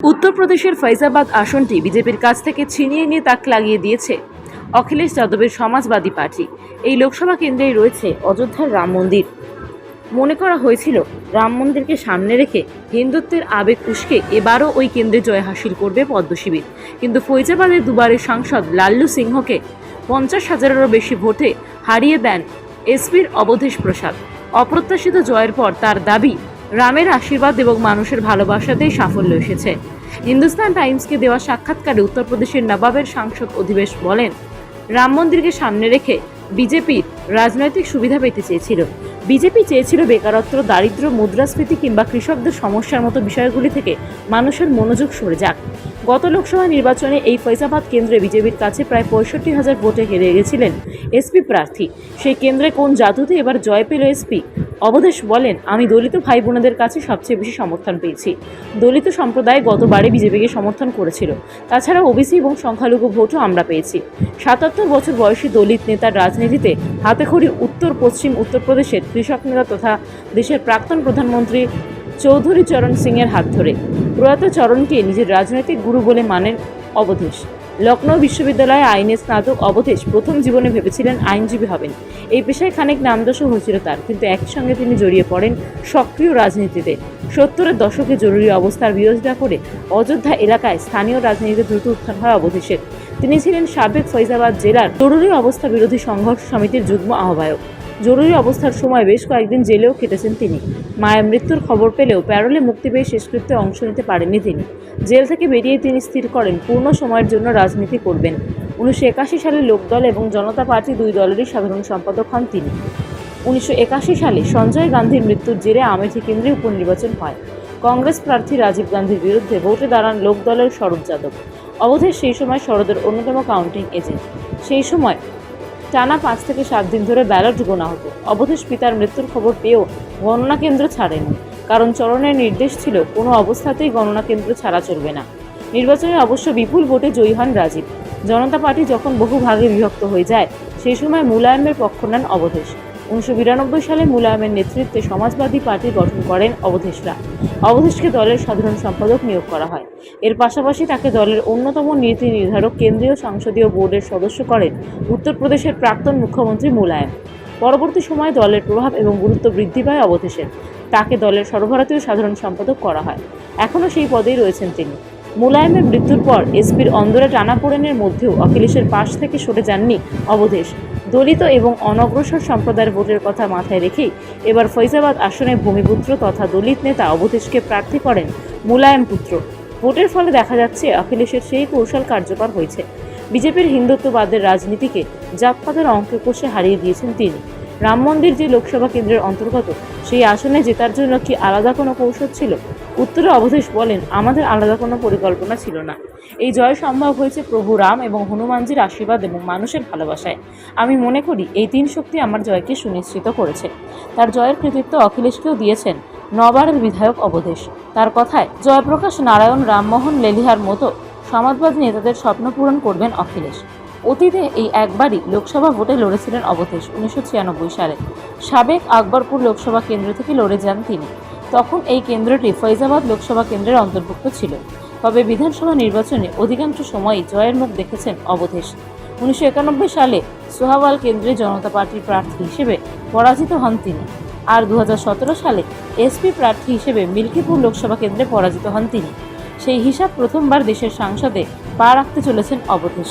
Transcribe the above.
উত্তরপ্রদেশের ফৈজাবাদ আসনটি বিজেপির কাছ থেকে ছিনিয়ে নিয়ে তাক লাগিয়ে দিয়েছে। অখিলেশ যাদবের সমাজবাদী পার্টি। এই লোকসভা কেন্দ্রেই রয়েছে অযোধ্যার রাম মন্দির। মনে করা হয়েছিল, রাম মন্দিরকে সামনে রেখে হিন্দুত্বের আবেগ উস্কে এবারও ওই কেন্দ্রে জয় হাসিল করবে পদ্মশিবির কিন্তু ফৈজাবাদের দুবারের সাংসদ লাল্লু সিংহকে পঞ্চাশ হাজারেরও বেশি ভোটে হারিয়ে দেন এসপির অবধেশ প্রসাদ। অপ্রত্যাশিত জয়ের পর তার দাবি রামের আশীর্বাদ এবং মানুষের ভালোবাসাতেই সাফল্য এসেছে। হিন্দুস্তান টাইমসকে দেওয়া সাক্ষাৎকারে উত্তরপ্রদেশের নবাবের সাংসদ অধিবেশ বলেন, রাম মন্দিরকে সামনে রেখে বিজেপির রাজনৈতিক সুবিধা পেতে চেয়েছিল। বিজেপি চেয়েছিল বেকারত্ব দারিদ্র্য মুদ্রাস্ফীতি কিংবা কৃষকদের সমস্যার মতো বিষয়গুলি থেকে মানুষের মনোযোগ সরে যাক। গত লোকসভা নির্বাচনে এই ফৈজাবাদ কেন্দ্রে বিজেপির কাছে প্রায় পঁয়ষট্টি হাজার ভোটে হেরে গেছিলেন এসপি প্রার্থী। সেই কেন্দ্রে কোন জাদুতে এবার জয় পেল এসপি? অবধেশ বলেন, আমি দলিত ভাই বোনেদের কাছে সবচেয়ে বেশি সমর্থন পেয়েছি। দলিত সম্প্রদায় গতবারে বিজেপিকে সমর্থন করেছিল। তাছাড়া ওবিসি এবং সংখ্যালঘু ভোটও আমরা পেয়েছি। সাতাত্তর বছর বয়সী দলিত নেতার রাজনীতিতে হাতেখড়ি উত্তর, পশ্চিম উত্তরপ্রদেশের কৃষক নেতা তথা দেশের প্রাক্তন প্রধানমন্ত্রী চৌধুরী চরণ সিংয়ের হাত ধরে। প্রয়াত চরণকে নিজের রাজনৈতিক গুরু বলে মানেন অবধেশ লখনৌ বিশ্ববিদ্যালয়ে আইনে স্নাতক অবধেশ প্রথম জীবনে ভেবেছিলেন আইনজীবী হবেন। এই পেশায় খানিক নামদোষও হয়েছিল তার, কিন্তু একই সঙ্গে তিনি জড়িয়ে পড়েন সক্রিয় রাজনীতিতে। সত্তরের দশকে জরুরি অবস্থার বিরোধিতা করে অযোধ্যা এলাকায় স্থানীয় রাজনীতিতে দ্রুত উত্থান হয় অবধেশের। তিনি ছিলেন সাবেক ফৈজাবাদ জেলার জরুরি অবস্থা বিরোধী সংঘর্ষ সমিতির যুগ্ম আহ্বায়ক। জরুরি অবস্থার সময় বেশ কয়েকদিন জেলেও খেটেছেন তিনি। মায়ের মৃত্যুর খবর পেলেও প্যারোলে মুক্তি পেয়ে শেষকৃত্যে অংশ নিতে পারেননি তিনি। জেল থেকে বেরিয়ে তিনি স্থির করেন, পূর্ণ সময়ের জন্য রাজনীতি করবেন। উনিশশো একাশি সালে লোকদল এবং জনতা পার্টি দুই দলেরই সাধারণ সম্পাদক হন তিনি। উনিশশো একাশি সালে সঞ্জয় গান্ধীর মৃত্যুর জেরে আমেঠি কেন্দ্রে উপনির্বাচন হয়। কংগ্রেস প্রার্থী রাজীব গান্ধীর বিরুদ্ধে ভোটে দাঁড়ান লোকদলের শরৎ যাদব। অবধেশ সেই সময় শরদের অন্যতম কাউন্টিং এজেন্ট। সেই সময় টানা পাঁচ থেকে সাত দিন ধরে ব্যালট গোনা হতো। অবধেশ পিতার মৃত্যুর খবর পেয়েও গণনা কেন্দ্র ছাড়েনি। কারণ চরণের নির্দেশ ছিল, কোনো অবস্থাতেই গণনা কেন্দ্র ছাড়া চলবে না। নির্বাচনে অবশ্য বিপুল ভোটে জয়ী হন রাজীব। জনতা পার্টি যখন বহু ভাগে বিভক্ত হয়ে যায়, সেই সময় মুলায়মের পক্ষ নেন অবধেশ উনিশশো বিরানব্বই সালে মুলায়মের নেতৃত্বে সমাজবাদী পার্টি গঠন করেন অবধেশরা। অবধেশকে দলের সাধারণ সম্পাদক নিয়োগ করা হয়। এর পাশাপাশি তাকে দলের অন্যতম নীতি নির্ধারক কেন্দ্রীয় সংসদীয় বোর্ডের সদস্য করেন উত্তরপ্রদেশের প্রাক্তন মুখ্যমন্ত্রী মুলায়ম। পরবর্তী সময়ে দলের প্রভাব এবং গুরুত্ব বৃদ্ধি পায় অবধেশের। তাকে দলের সর্বভারতীয় সাধারণ সম্পাদক করা হয়। এখনও সেই পদেই রয়েছেন তিনি। মুলায়মের মৃত্যুর পর এসপির অন্দরে টানাপোড়েনের মধ্যেও অখিলেশের পাশ থেকে সরে যাননি অবধেশ। দলিত এবং অনগ্রসর সম্প্রদায়ের ভোটের কথা মাথায় রেখেই এবার ফৈজাবাদ আসনে ভূমিপুত্র তথা দলিত নেতা অবধেশকে প্রার্থী করেন মুলায়ম পুত্র। ভোটের ফলে দেখা যাচ্ছে অখিলেশের সেই কৌশল কার্যকর হয়েছে। বিজেপির হিন্দুত্ববাদের রাজনীতিকে জাতপাতের অঙ্কে কষে হারিয়ে দিয়েছেন তিনি। রাম মন্দির যে লোকসভা কেন্দ্রের অন্তর্গত, সেই আসনে জেতার জন্য কি আলাদা কোনো কৌশল ছিল? উত্তরে অবধেশ বলেন, আমাদের আলাদা কোনো পরিকল্পনা ছিল না। এই জয় সম্ভব হয়েছে প্রভু রাম এবং হনুমানজির আশীর্বাদ এবং মানুষের ভালোবাসায়। আমি মনে করি, এই তিন শক্তি আমার জয়কে সুনিশ্চিত করেছে। তার জয়ের কৃতিত্ব অখিলেশকেও দিয়েছেন নবারের বিধায়ক অবধেশ। তার কথায়, জয়প্রকাশ নারায়ণ, রামমোহন, লেলিহার মতো সমাজবাদী নেতাদের স্বপ্ন পূরণ করবেন অখিলেশ। অতীতে এই একবারই লোকসভা ভোটে লড়েছিলেন অবধেশ, উনিশশো ছিয়ানব্বই সালে। সাবেক আকবরপুর লোকসভা কেন্দ্র থেকে লড়ে যান তিনি। তখন এই কেন্দ্রটি ফৈজাবাদ লোকসভা কেন্দ্রের অন্তর্ভুক্ত ছিল। তবে বিধানসভা নির্বাচনে অধিকাংশ সময়ই জয়ের মুখ দেখেছেন অবধেশ। উনিশশো একানব্বই সালে সোহাওয়াল কেন্দ্রে জনতা পার্টির প্রার্থী হিসেবে পরাজিত হন তিনি। আর দু হাজার সতেরো সালে এসপি প্রার্থী হিসেবে মিল্কিপুর লোকসভা কেন্দ্রে পরাজিত হন তিনি। সেই হিসাব প্রথমবার দেশের সংসদে পা রাখতে চলেছেন অবধেশ।